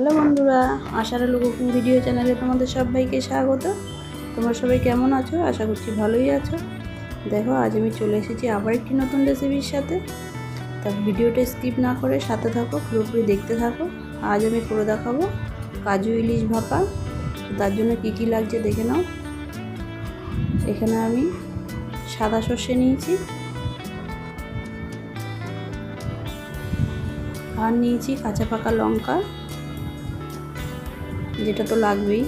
Hello বন্ধুরা, আশার আলো কুকিং ভিডিও চ্যানেলে তোমাদের সবাইকে স্বাগত। তোমরা সবাই কেমন আছো? আশা করছি ভালোই আছো। দেখো, আজ আমি চলে এসেছি আবার একটি নতুন রেসিপির সাথে। তা ভিডিওটা স্কিপ না করে সাথে থাকো, পুরোপুরি দেখতে থাকো। আজ আমি করে দেখাবো কাজু ইলিশ ভাপা। তার জন্য কী কী লাগছে দেখে নাও। এখানে আমি সাদা সর্ষে নিয়েছি। আর নিয়েছি কাঁচা পাকা লঙ্কা। যেটা তো লাগবেই।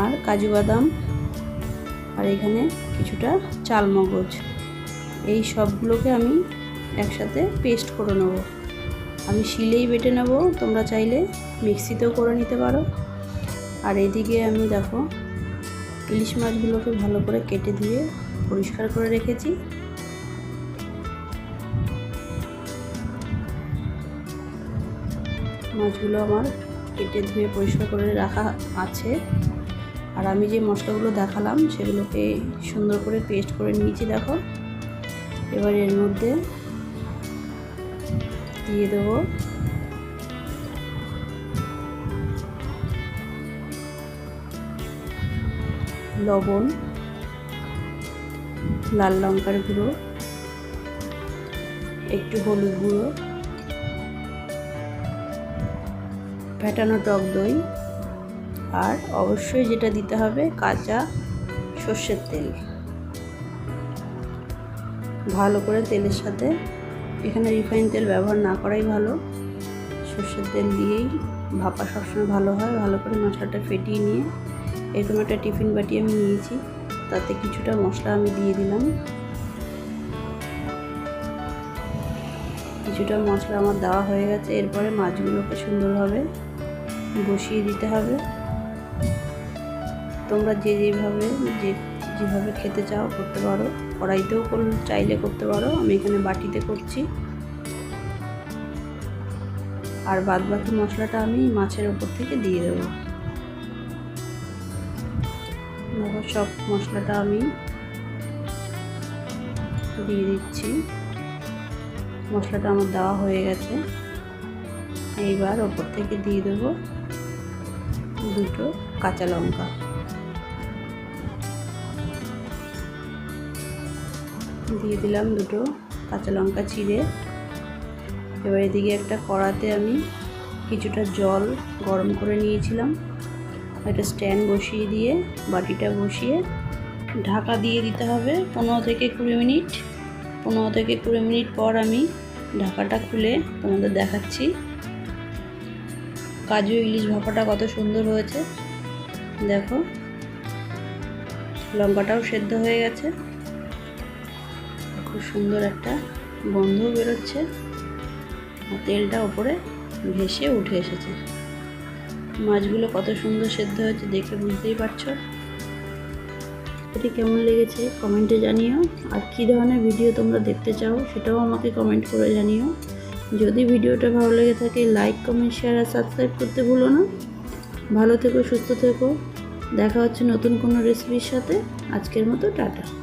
আর কাজু বাদাম, আর এখানে কিছুটা চাল মগজ এই সবগুলোকে আমি একসাথে পেস্ট করে নেব। আমি শিলেই বেটে নেব, তোমরা চাইলে মিক্সিতেও করে নিতে পারো। আর এদিকে আমি দেখো, ইলিশ মাছগুলোকে ভালো করে কেটে দিয়ে পরিষ্কার করে রেখেছি। মাছগুলো আমার কেটে ধুয়ে পরিষ্কার করে রাখা আছে। আর আমি যে মশলাগুলো দেখালাম, সেগুলোকে সুন্দর করে পেস্ট করে নিয়েছি, দেখো। এবার এর মধ্যে দিয়ে দেবো লবণ, লাল লঙ্কার গুঁড়ো, একটু হলুদ গুঁড়ো ফ্যাটানো টক দই আর অবশ্যই যেটা দিতে হবে কাঁচা সর্ষের তেল। ভালো করে তেলের সাথে এখানে রিফাইন তেল ব্যবহার না করাই ভালো। সর্ষের তেল দিয়েই ভাপা সবসময় ভালো হয়। ভালো করে মশলাটা ফেটিয়ে নিয়ে এরকম একটা টিফিন বাটি আমি নিয়েছি। তাতে কিছুটা মশলা আমি দিয়ে দিলাম। কিছুটা মশলা আমার দেওয়া হয়ে গেছে। এরপরে মাছগুলোকে সুন্দরভাবে বসিয়ে দিতে হবে। তোমরা যে যেভাবে যে যেভাবে খেতে চাও করতে পারো। কড়াইতেও চাইলে করতে পারো। আমি এখানে বাটিতে করছি। আর বাদ বাকি মশলাটা আমি মাছের ওপর থেকে দিয়ে দেবো। সব মশলাটা আমি দিয়ে দিচ্ছি। মশলাটা আমার দেওয়া হয়ে গেছে। এইবার ওপর থেকে দিয়ে দেবো। দুটো কাঁচা লঙ্কা। দিয়ে দিলাম দুটো কাঁচা লঙ্কা চিড়ে। এবার এদিকে একটা কড়াতে আমি কিছুটা জল গরম করে নিয়েছিলাম। একটা স্ট্যান্ড বসিয়ে দিয়ে, বাটিটা বসিয়ে ঢাকা দিয়ে দিতে হবে পনেরো থেকে কুড়ি মিনিট। পনেরো থেকে কুড়ি মিনিট পর আমি ঢাকাটা খুলে তোমাদের দেখাচ্ছি। কাজু ইলিশ ভাপাটা কত সুন্দর হয়েছে। দেখো লঙ্কাটাও সেদ্ধ হয়ে গেছে। খুব সুন্দর একটা গন্ধও বেরোচ্ছে তেলটা ওপরে ভেসে উঠে এসেছে। মাছগুলো কত সুন্দর সেদ্ধ হয়েছে দেখে বুঝতেই পারছ। এটি কেমন লেগেছে কমেন্টে জানিও। আর কী ধরনের ভিডিও তোমরা দেখতে চাও সেটাও আমাকে কমেন্ট করে জানিও। যদি ভিডিওটা ভালো লেগে থাকে লাইক কমেন্ট শেয়ার আর সাবস্ক্রাইব করতে ভুলো না। ভালো থেকো, সুস্থ থেকো। দেখা হচ্ছে নতুন কোনো রেসিপির সাথে। আজকের মতো টাটা।